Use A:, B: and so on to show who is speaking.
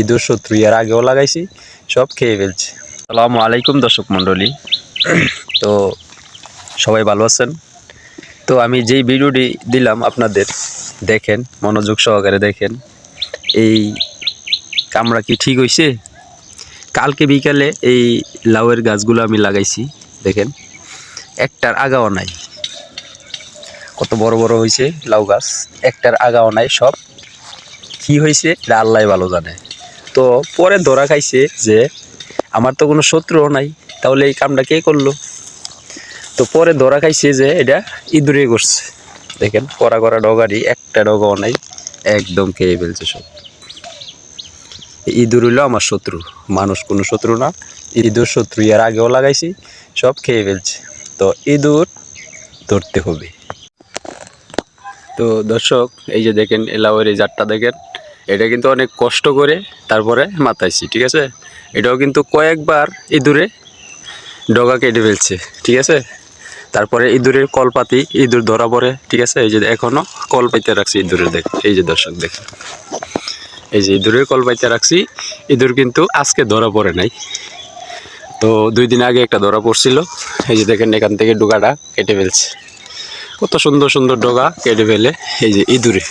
A: ইঁদুর শত্রু, এর আগেও লাগাইছি, সব খেয়ে ফেলছে। আসসালামু আলাইকুম দর্শক মণ্ডলী। তো সবাই ভালো আছেন? তো আমি যেই ভিডিওটি দিলাম আপনাদের, দেখেন, মনোযোগ সহকারে দেখেন, এই কামড়া কি ঠিক হয়েছে কালকে বিকালে এই লাউয়ের গাছগুলো আমি লাগাইছি, দেখেন, একটার আগাও নাই। কত বড় বড় হয়েছে লাউ গাছ, একটার আগাও নাই, সব কি হয়েছে এটা আল্লাহ ভালো জানে। তো পরে ধরা খাইছে যে আমার তো কোনো শত্রুও নাই, তাহলে এই কামটা কে করল? তো পরে ধরা খাইছে যে এটা ইঁদুরে করছে। দেখেন করা করা ডগারি, একটা ডগাও নাই, একদম খেয়ে ফেলছে সব। ইঁদুর হইল আমার শত্রু, মানুষ কোনো শত্রু না, ইঁদুর শত্রু এর আগেও লাগাইছি, সব খেয়ে ফেলছে। তো ইঁদুর ধরতে হবে। তো দর্শক, এই যে দেখেন, এলাওয়ের এই দেখেন এটা কিন্তু অনেক কষ্ট করে তারপরে মাথাইছি ঠিক আছে? এটাও কিন্তু কয়েকবার ইঁদুরে ডগা কেটে ফেলছে, ঠিক আছে? তারপরে ইঁদুরের কলপাতি, ইঁদুর ধরা পড়ে, ঠিক আছে? এই যে এখনও কল পাইতে রাখছি ইঁদুরের দেখ, এই যে দর্শক দেখ। এই যে ইঁদুরের কল পাইতে রাখছি, ইঁদুর কিন্তু আজকে ধরা পড়ে নাই। তো দুই দিন আগে একটা ধরা পড়ছিল, এই যে দেখেন এখান থেকে ডোকাটা কেটে ফেলছে। কত সুন্দর সুন্দর ডগা কেটে ফেলে এই যে ইঁদুরে।